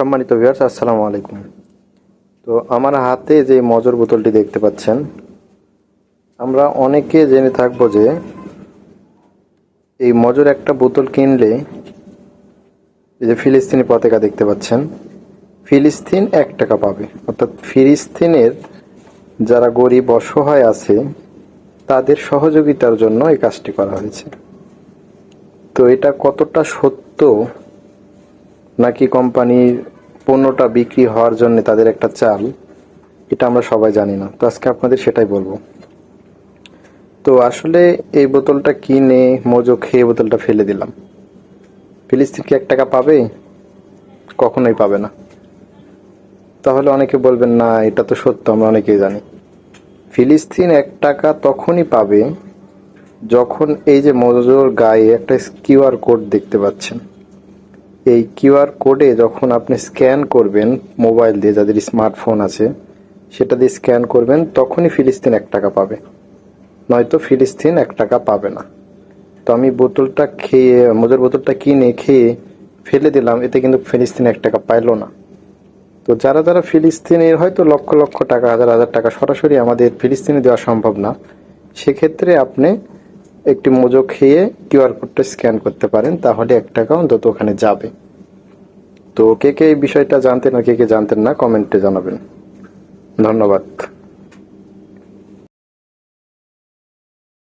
সম্মানিত ভিউয়ার্স আসসালামু আলাইকুম। তো আমার হাতে যে মজর বোতলটি দেখতে পাচ্ছেন, আমরা অনেকে জেনে থাকব যে এই মজর একটা বোতল কিনলে এই যে ফিলিস্তিনি পতাকা দেখতে পাচ্ছেন, ফিলিস্তিন এক টাকা পাবে। অর্থাৎ ফিলিস্তিনের যারা গরিব অসহায় আছে, তাদের সহযোগিতার জন্য এই কাজটি করা হয়েছে। তো এটা কতটা সত্য নাকি কোম্পানির পণ্যটা বিক্রি হওয়ার জন্য তাদের একটা চাল? এটা আমরা সবাই জানি না। তো আজকে আপনাদের সেটাই বলব। তো আসলে এই বোতলটা কিনে মজো খেয়ে বোতলটা ফেলে দিলাম। ফিলিস্তিন কি এক টাকা পাবে? কখনোই পাবে না। তাহলে অনেকে বলবেন, না, এটা তো সত্য, আমরা অনেকেই জানি। ফিলিস্তিন এক টাকা তখনই পাবে যখন এই যে মজুর গায়ে একটা কিউআর কোড দেখতে পাচ্ছেন। এই কিউআর কোডে যখন আপনি স্ক্যান করবেন মোবাইল দিয়ে যাদের স্মার্টফোন আছে, সেটা দিয়ে স্ক্যান করবেন, তখনই ফিলিস্তিন এক টাকা পাবে। নয়তো ফিলিস্তিন এক টাকা পাবে না। তো আমি বোতলটা খেয়ে, মজুর বোতলটা কিনে খেয়ে ফেলে দিলাম, এতে কিন্তু ফিলিস্তিন এক টাকা পাইলো না। তো যারা যারা ফিলিস্তিনের হয়তো লক্ষ লক্ষ টাকা, হাজার হাজার টাকা সরাসরি আমাদের ফিলিস্তিনে দেওয়া সম্ভব না, সেক্ষেত্রে আপনি একটি মোজো খেয়ে কিউআর কোডটা স্ক্যান করতে পারেন, তাহলে এক টাকা অন্তত ওখানে যাবে। তো কে কে এই বিষয়টা জানতেন আর কে কে জানতেন না, কমেন্টে জানাবেন। ধন্যবাদ।